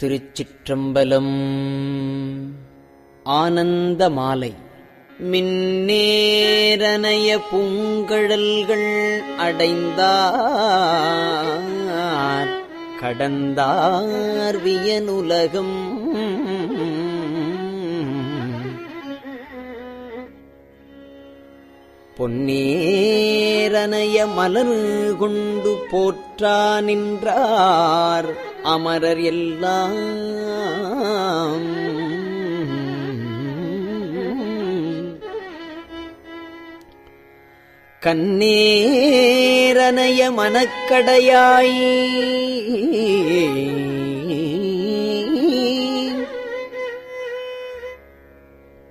திருச்சிற்றம்பலம். ஆனந்த மாலை மின்னேரனைய பூங்கழல்கள் அடைந்தார். கடந்தார் வியனுலகம். பொன்னேரனைய மலர் கொண்டு போற்றா நின்றார் அமரர் எல்லாம். கண்ணேரனைய மனக்கடையாய்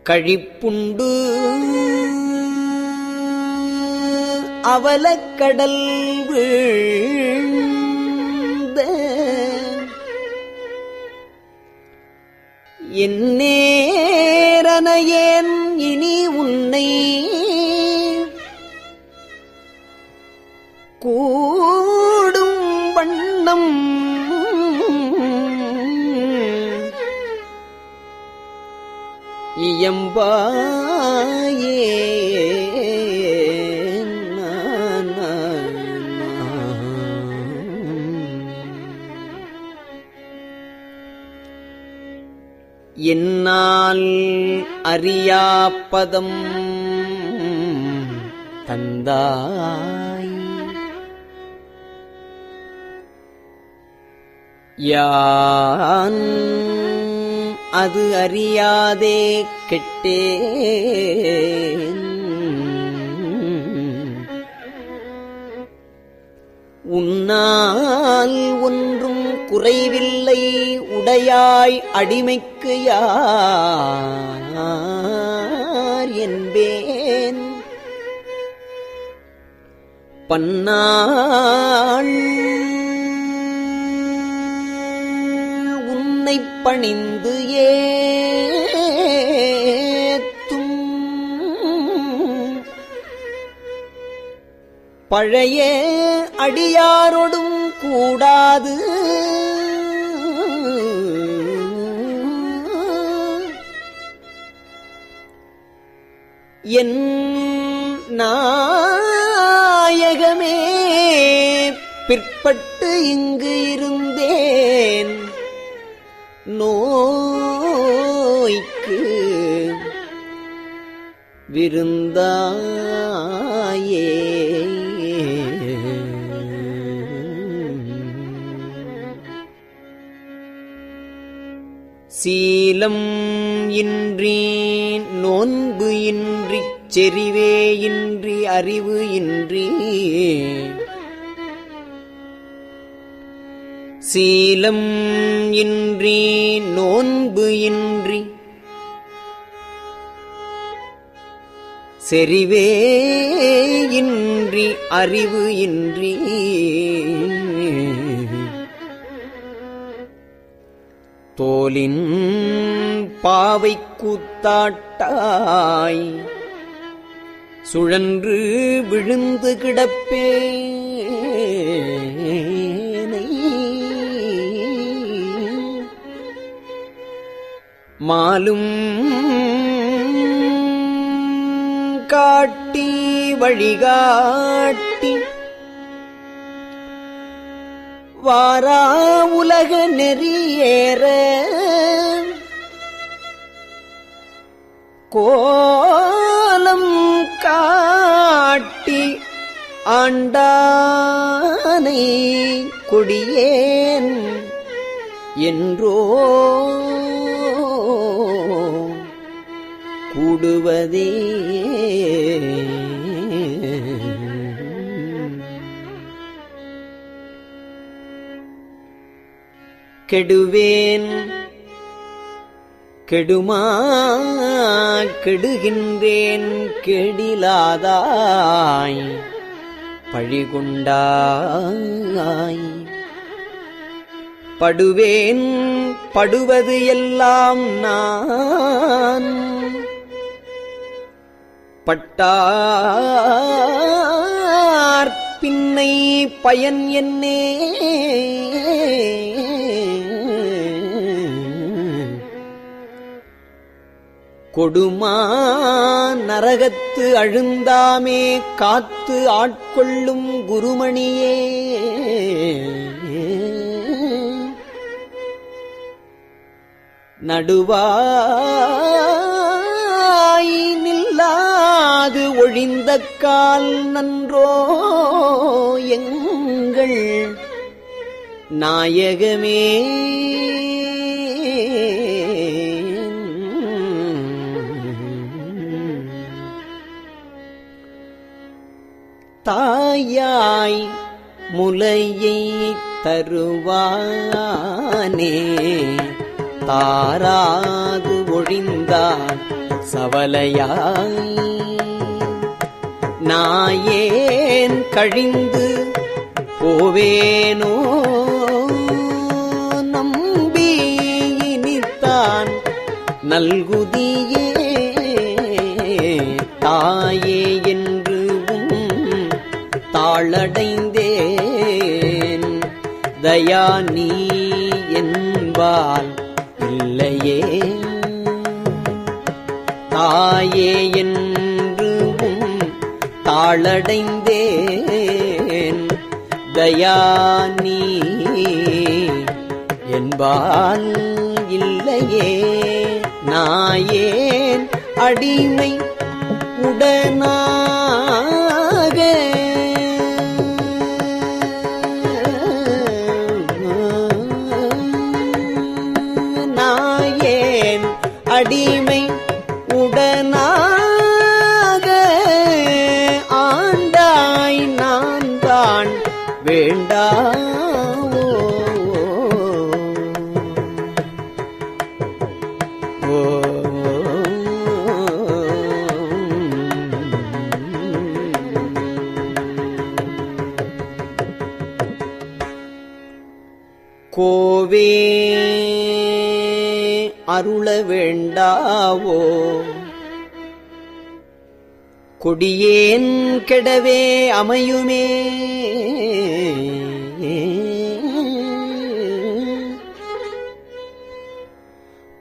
கழிப்புண்டு அவலக்கடல் வீழ்ந்த என்னேரனையேன் இனி உன்னை கூடும் வண்ணம் இயம்பாயே. என்னால் அறியாப்பதம் தந்தாய். யான் அது அறியாதே கெட்டேன். உன்னால் ஒன்றும் குறைவில் உடையாய் அடிமைக்கு யார் என்பேன்? பன்னாள் உன்னை பணிந்து ஏத்தும். பழைய அடியாரோடும் கூடாது என் நாயகமே பிற்பட்டு இங்கு இருந்தேன். நோய்க்கு விருந்தாயே. சீலம் இன்றி நோன்பு இன்றி செறிவே இன்றி அறிவு இன்றி. சீலம் இன்றி நோன்பு இன்றி. செறிவே இன்றி அறிவு இன்றி. தோலின் பாவை கூத்தாட்டாய். சுழன்று விழுந்து கிடப்பேனை மாலும் காட்டி வழிகாட்டி வாரா உலக நெறியேற கோலம் காட்டி ஆண்டானை கொடியேன் என்றோ கூடுவதே கெடுவேன். கெடுமா கெடுகின்றேன். கெடிலாதாய் பழிகுண்டாய். படுவேன் படுவது எல்லாம் நான். பட்டார் பின்னை பயன் என்னே. கொடுமா? நரகத்து அழுந்தாமே காத்து ஆட்கொள்ளும் குருமணியே. நடுவாய் நில்லாது ஒழிந்த கால் நன்றோ எங்கள் நாயகமே. தாயாய் முலையை தருவானே. தாராது ஒழிந்தார் சவலையாய். நாயேன் கழிந்து போவேனோ? நம்பி இனித்தான் நல்குதியே தாளடைந்தேன் தயா நீ என்பால் இல்லையே. தாயே என்றும் தாளடைந்தேன். தயா நீ என்பால் இல்லையே. நாயேன் அடிமை உடனா? அருள வேண்டாவோ? கொடியேன் கெடவே அமையுமே.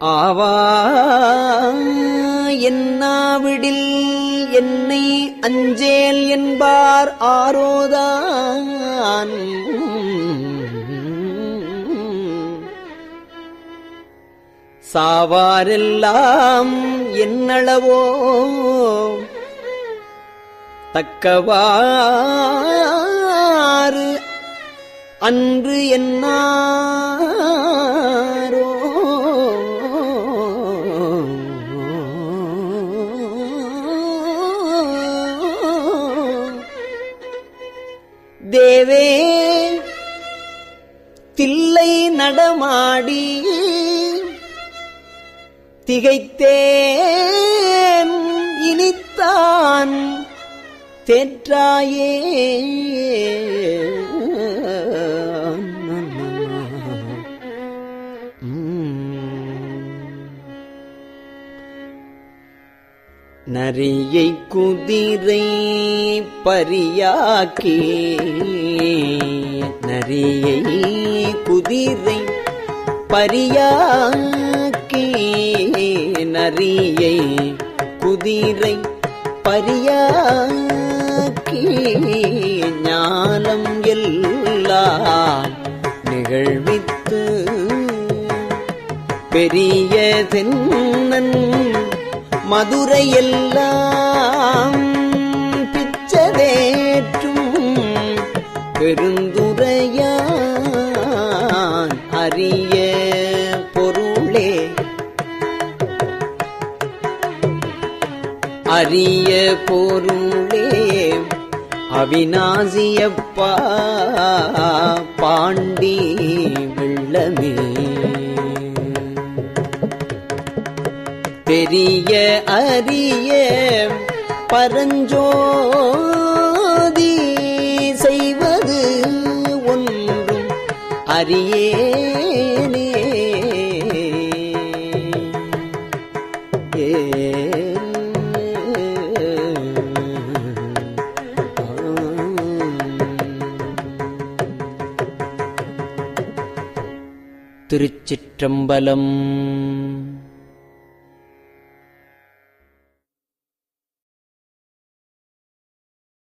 ஆவா என்னாவிடில் என்னை அஞ்சேல் என்பார் ஆரோதான். சாவாரெல்லாம் என்னளவோ? தக்கவாறு அன்று என்னாரோ? தேவே தில்லை நடமாடி திகைத்தேன். இனித்தான் தேற்றாயே. நரியை குதிரை பரியாக்கி நரியை குதிரை பரியா நரியை குதிரை பரியாக்கி ஞானம் எல்லாம் நிகழ்வித்து பெரிய தென்னன் மதுரையெல்லாம் பிச்சதேற்றும் பெருந்த அரிய பொருளே அவிநாசியப்பா பாண்டி வெள்ளமே. பெரிய அரிய பரஞ்சோ திருச்சிற்றம்பலம்.